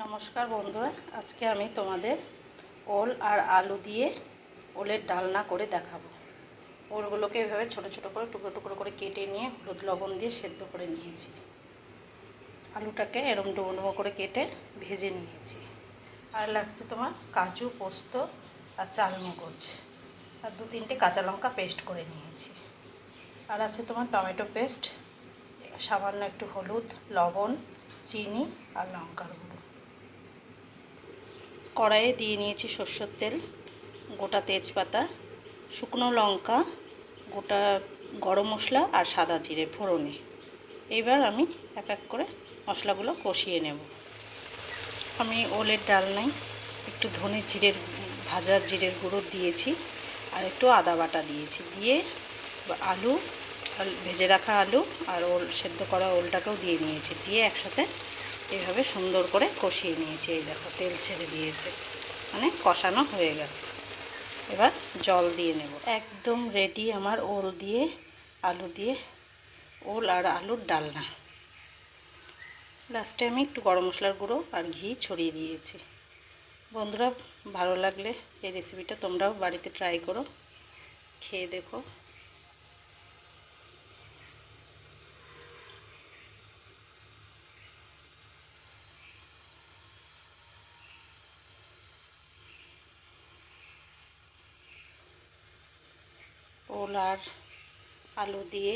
নমস্কার বন্ধুরা, আজকে আমি তোমাদের ওল আর আলু দিয়ে ওলের ডালনা করে দেখাবো। ওলগুলোকে এভাবে ছোট ছোট করে, টুকরো টুকরো করে কেটে নিয়ে হলুদ লবণ দিয়ে সেদ্ধ করে নিয়েছি। আলুটাকে এরম ডুবো ডুবো করে কেটে ভেজে নিয়েছি। আর লাগছে তোমার কাজু, পোস্ত আর চালমগজ। আর দু তিনটে কাঁচা লঙ্কা পেস্ট করে নিয়েছি। আর আছে তোমার টমেটো পেস্ট, সামান্য একটু হলুদ, লবণ, চিনি আর লঙ্কার গুঁড়ো। কড়াইয়ে দিয়ে নিয়েছি সর্ষের তেল, গোটা তেজপাতা, শুকনো লঙ্কা, গোটা গরম মশলা আর সাদা জিরে ফোড়নে। এইবার আমি এক এক করে মশলাগুলো কষিয়ে নেব। আমি ওলের ডাল নাই, একটু ধনে জিরের, ভাজা জিরের গুঁড়ো দিয়েছি আর একটু আদা বাটা দিয়েছি। দিয়ে আলু, ভেজে রাখা আলু আর ওল, সেদ্ধ করা ওলটাকেও দিয়ে নিয়েছি। দিয়ে একসাথে এইভাবে সুন্দর করে কষিয়ে নিয়েছি, এই দেখো, তেল ছেড়ে দিয়েছে। মানে কষানো হয়ে গেছে। এবার জল দিয়ে নেব। একদম রেডি আমার ওল দিয়ে, আলু দিয়ে, ওল আর আলুর ডালনা। লাস্টে আমি একটু গরম মশলার গুঁড়ো আর ঘি ছড়িয়ে দিয়েছি। বন্ধুরা, ভালো লাগলে এই রেসিপিটা তোমরাও বাড়িতে ট্রাই করো। খেয়ে দেখো। ওল আর আলু দিয়ে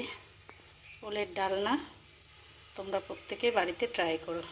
ওলের ডালনা তোমরা প্রত্যেকে বাড়িতে ট্রাই করো।